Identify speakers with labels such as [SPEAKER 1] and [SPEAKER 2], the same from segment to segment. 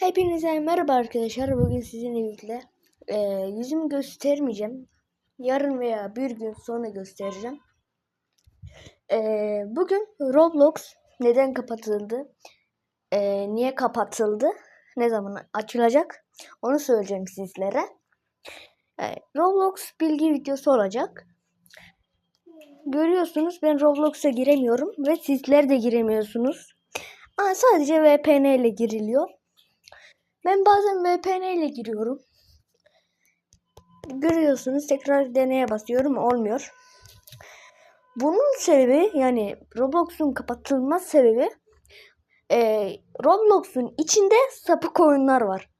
[SPEAKER 1] Hepinize merhaba arkadaşlar. Bugün sizinle birlikte e, yüzümü göstermeyeceğim. Yarın veya bir gün sonra göstereceğim. E, bugün Roblox neden kapatıldı? E, niye kapatıldı? Ne zaman açılacak? Onu söyleyeceğim sizlere. E, Roblox bilgi videosu olacak. Görüyorsunuz ben Roblox'a giremiyorum ve sizler de giremiyorsunuz. Aa, sadece VPN ile giriliyor. Ben bazen VPN ile giriyorum. Görüyorsunuz tekrar deneye basıyorum olmuyor. Bunun sebebi yani Roblox'un kapatılma sebebi e, Roblox'un içinde sapık oyunlar var.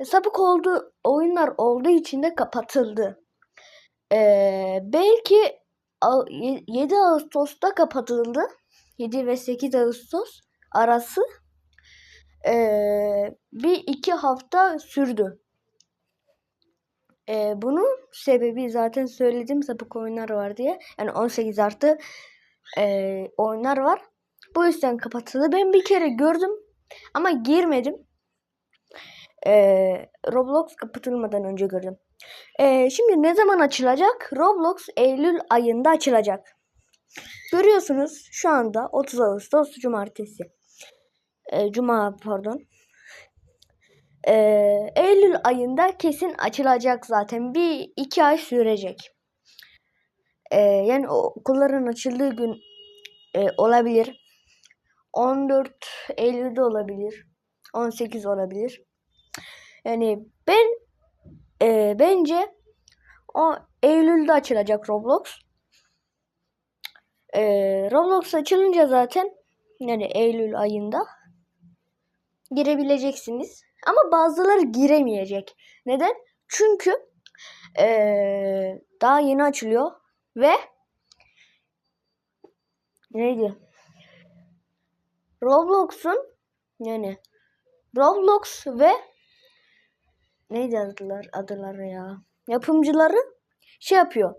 [SPEAKER 1] E, sapık oldu oyunlar olduğu için de kapatıldı. E, belki a- ye- 7 Ağustos'ta kapatıldı. 7 ve 8 Ağustos arası ee, bir iki hafta sürdü. Ee, bunun sebebi zaten söyledim sapık oyunlar var diye. Yani 18 artı e, oyunlar var. Bu yüzden kapatıldı. Ben bir kere gördüm ama girmedim. Ee, Roblox kapatılmadan önce gördüm. Ee, şimdi ne zaman açılacak? Roblox Eylül ayında açılacak. Görüyorsunuz şu anda 30 Ağustos Cumartesi. Ee, Cuma pardon. Ee, Eylül ayında kesin açılacak zaten. Bir iki ay sürecek. Ee, yani okulların açıldığı gün e, olabilir. 14 Eylül'de olabilir. 18 olabilir. Yani ben e, bence o Eylül'de açılacak Roblox. Ee, Roblox açılınca zaten yani Eylül ayında girebileceksiniz. Ama bazıları giremeyecek. Neden? Çünkü ee, daha yeni açılıyor ve neydi? Roblox'un yani Roblox ve neydi adılar adıları ya? Yapımcıları şey yapıyor.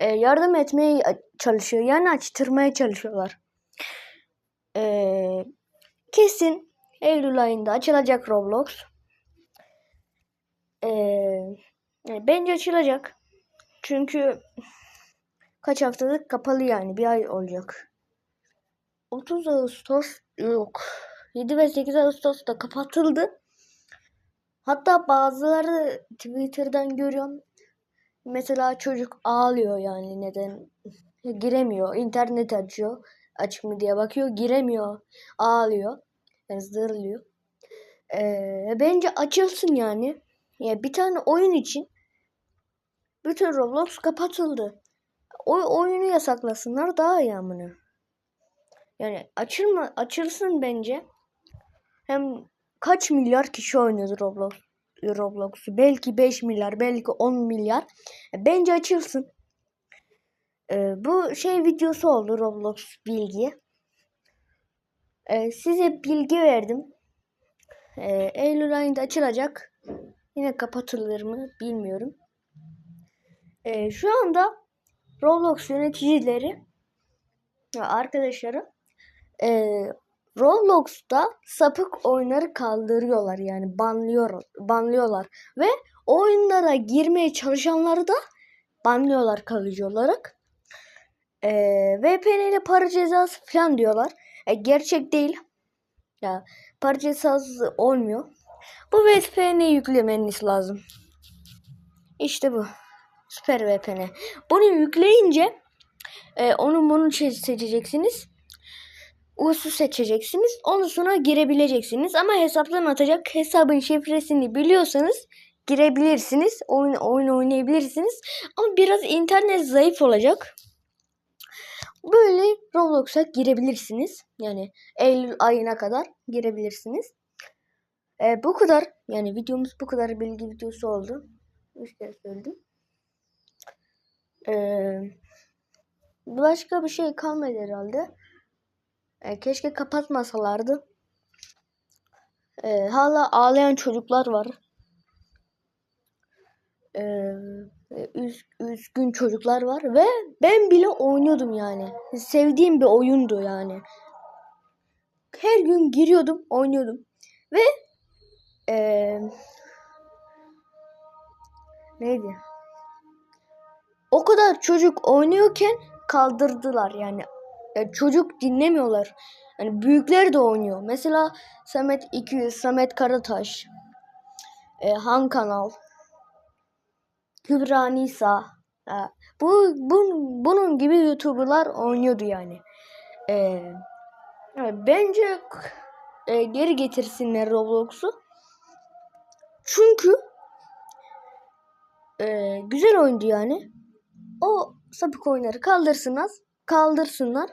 [SPEAKER 1] e, yardım etmeye çalışıyor. Yani açtırmaya çalışıyorlar. E, kesin Eylül ayında açılacak Roblox. Ee, bence açılacak. Çünkü kaç haftalık kapalı yani bir ay olacak. 30 Ağustos yok. 7 ve 8 Ağustos'ta kapatıldı. Hatta bazıları Twitter'dan görüyorum. Mesela çocuk ağlıyor yani neden giremiyor. İnternet açıyor. Açık mı diye bakıyor. Giremiyor. Ağlıyor. Yani zırlıyor. Ee, bence açılsın yani. Ya bir tane oyun için bütün Roblox kapatıldı. O oyunu yasaklasınlar daha iyi amına. Yani açılma açılsın bence. Hem kaç milyar kişi oynuyor Roblox Roblox'u. Belki 5 milyar, belki 10 milyar. Bence açılsın. Ee, bu şey videosu oldu Roblox bilgi. Ee, size bilgi verdim. Ee, Eylül ayında açılacak. Yine kapatılır mı bilmiyorum. Ee, şu anda Roblox yöneticileri arkadaşları e, Roblox'ta sapık oyunları kaldırıyorlar yani banlıyor, banlıyorlar ve oyunlara girmeye çalışanları da banlıyorlar kalıcı olarak. E, VPN ile para cezası falan diyorlar. E, gerçek değil. Ya para cezası olmuyor. Bu VPN'i yüklemeniz lazım. İşte bu. Süper VPN. Bunu yükleyince e, onun bunu seçeceksiniz. US'u seçeceksiniz. Ondan sonra girebileceksiniz. Ama hesaptan atacak hesabın şifresini biliyorsanız girebilirsiniz. Oyun, oyun oynayabilirsiniz. Ama biraz internet zayıf olacak. Böyle Roblox'a girebilirsiniz. Yani Eylül ayına kadar girebilirsiniz. E, bu kadar. Yani videomuz bu kadar bilgi videosu oldu. Üç kere söyledim. E, başka bir şey kalmadı herhalde. E, keşke kapatmasalardı. E, hala ağlayan çocuklar var. E, üz, üzgün çocuklar var ve ben bile oynuyordum yani. Sevdiğim bir oyundu yani. Her gün giriyordum, oynuyordum ve Ee, neydi? O kadar çocuk oynuyorken kaldırdılar yani. E, çocuk dinlemiyorlar. Yani büyükler de oynuyor. Mesela Samet 200, Samet Karataş, e, Han Kanal, Kübra Nisa. e, bu, bu bunun gibi YouTuber'lar oynuyordu yani. E, evet, bence e, geri getirsinler Roblox'u. Çünkü e, güzel oyundu yani. O sapık oyunları kaldırsınlar. Kaldırsınlar.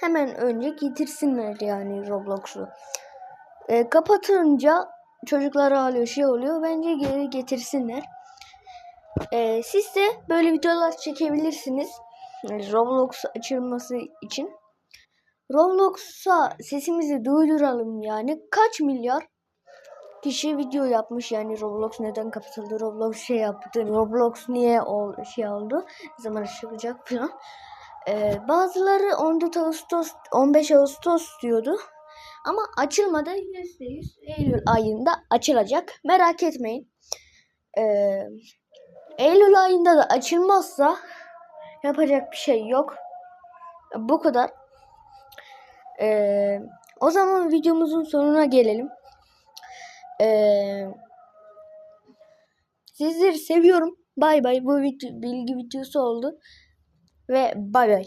[SPEAKER 1] Hemen önce getirsinler yani Roblox'u. E, kapatınca çocuklar ağlıyor şey oluyor. Bence geri getirsinler. E, siz de böyle videolar çekebilirsiniz. Roblox açılması için. Roblox'a sesimizi duyuralım yani. Kaç milyar kişi video yapmış yani Roblox neden kapatıldı, Roblox şey yaptı, Roblox niye o şey oldu, ne zaman açılacak falan. Ee, bazıları 14 Ağustos, 15 Ağustos diyordu. Ama açılmadı %100 Eylül ayında açılacak. Merak etmeyin. Ee, Eylül ayında da açılmazsa yapacak bir şey yok. Bu kadar. Ee, o zaman videomuzun sonuna gelelim. Ee, sizleri seviyorum. Bay bay. Bu video, bilgi videosu oldu. Ve bay bay.